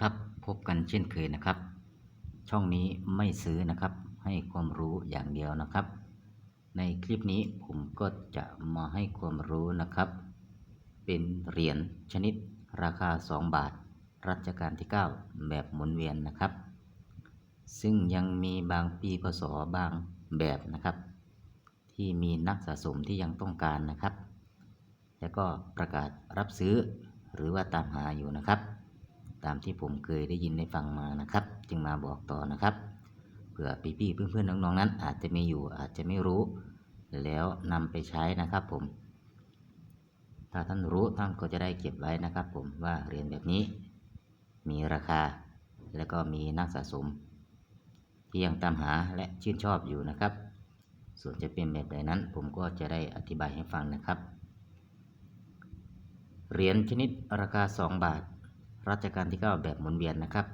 ครับ พบกันเช่นเคยนะครับ ช่องนี้ไม่ซื้อนะครับ ให้ความรู้อย่างเดียวนะครับ ในคลิปนี้ผมก็จะมาให้ความรู้นะครับ เป็นเหรียญชนิดราคา 2 บาท รัชกาลที่ 9 แบบหมุนเวียนนะครับ ซึ่งยังมีบางปีพศบางแบบนะครับ ที่มีนักสะสมที่ยังต้องการนะครับ แล้วก็ประกาศรับซื้อหรือว่าตามหาอยู่นะครับ ตามที่ผมเคยได้ยินได้ฟังมานะครับ จึงมาบอกต่อนะครับเผื่อพี่ๆเพื่อนๆน้องๆนั้น อาจจะไมีอยู่อาจจะไม่รู้ แล้วนำไปใช้นะครับผม ถ้าท่านรู้ท่านก็จะได้เก็บไว้นะครับผมว่าเหรียญแบบนี้ มีราคา และก็มีนักสะสม ที่ยังตามหาและชื่นชอบอยู่นะครับ ส่วนจะเป็นแบบใดนั้น ผมก็จะได้อธิบายให้ฟังนะครับเหรียญชนิดราคา 2 บาท รัชกาลที่ 9 แบบหมุนเวียนนะครับ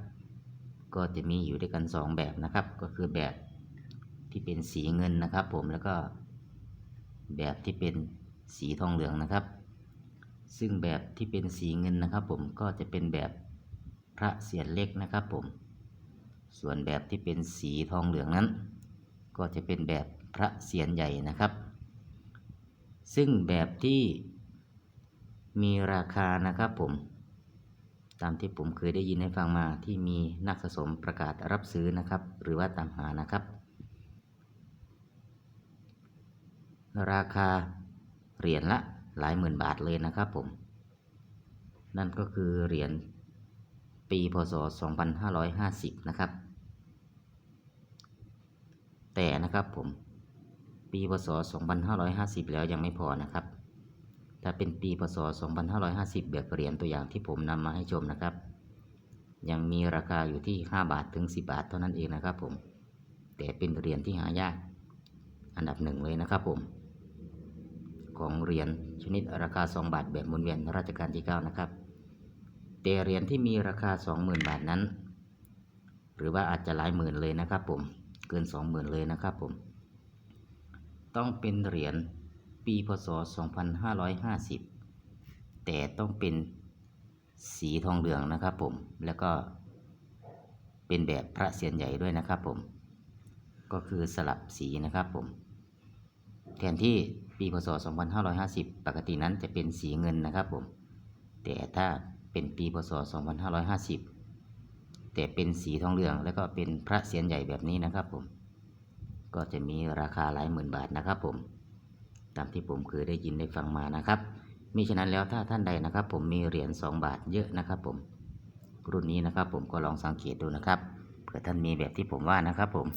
ก็จะมีอยู่ด้วยกัน 2 แบบนะครับ ก็คือแบบที่เป็นสีเงินนะครับผมแล้วก็แบบที่เป็นสีทองเหลืองนะครับ ซึ่งแบบที่เป็นสีเงินนะครับ ผมก็จะเป็นแบบพระเศียรเล็กนะครับผม ส่วนแบบที่เป็นสีทองเหลืองนั้น ก็จะเป็นแบบพระเศียรใหญ่นะครับ ซึ่งแบบที่มีราคานะครับผม ตามที่ผมเคยได้ยินให้ฟังมาที่มีนักสะสมประกาศรับซื้อนะครับ หรือว่าตามหานะครับ ราคาเหรียญละหลายหมื่นบาทเลยนะครับผม นั่นก็คือเหรียญปีพศ 2550 นะครับ แต่นะครับผม ปีพศ 2550 แล้วยังไม่พอนะครับ ถ้าเป็นปีพศ 2550 แบบเหรียญตัวอย่างที่ผมนำมาให้ชมนะครับ ยังมีราคาอยู่ที่ 5 บาทถึง 10 บาทเท่านั้นเองนะครับผม แต่เป็นเหรียญที่หายาก อันดับหนึ่งเลยนะครับผม ของเหรียญชนิดราคา 2 บาทแบบหมุนเวียนรัชกาลที่ 9 นะครับ แต่เหรียญที่มีราคา 20,000 บาทนั้น หรือว่าอาจจะหลายหมื่นเลยนะครับผม เกิน 20,000 เลยนะครับผม ต้องเป็นเหรียญ ปีพศ 2550 แต่ต้องเป็นสีทองเหลืองนะครับผม แล้วก็เป็นแบบพระเศียรใหญ่ด้วยนะครับผม ก็คือสลับสีนะครับผม แทนที่ปีพศ 2550 ปกตินั้นจะเป็นสีเงินนะครับผม แต่ถ้าเป็นปีพศ 2550 แต่เป็นสีทองเหลือง แล้วก็เป็นพระเศียรใหญ่แบบนี้นะครับผม ก็จะมีราคาหลายหมื่นบาทนะครับผม ตามที่ผมเคยได้ยินได้ฟังมานะครับ มิฉะนั้นแล้วถ้าท่านใดนะครับ ผมมีเหรียญ2 บาทเยอะนะครับ ผมรุ่นนี้นะครับ ผมก็ลองสังเกตดูนะครับเผื่อท่านมีแบบที่ผมว่านะครับ ผม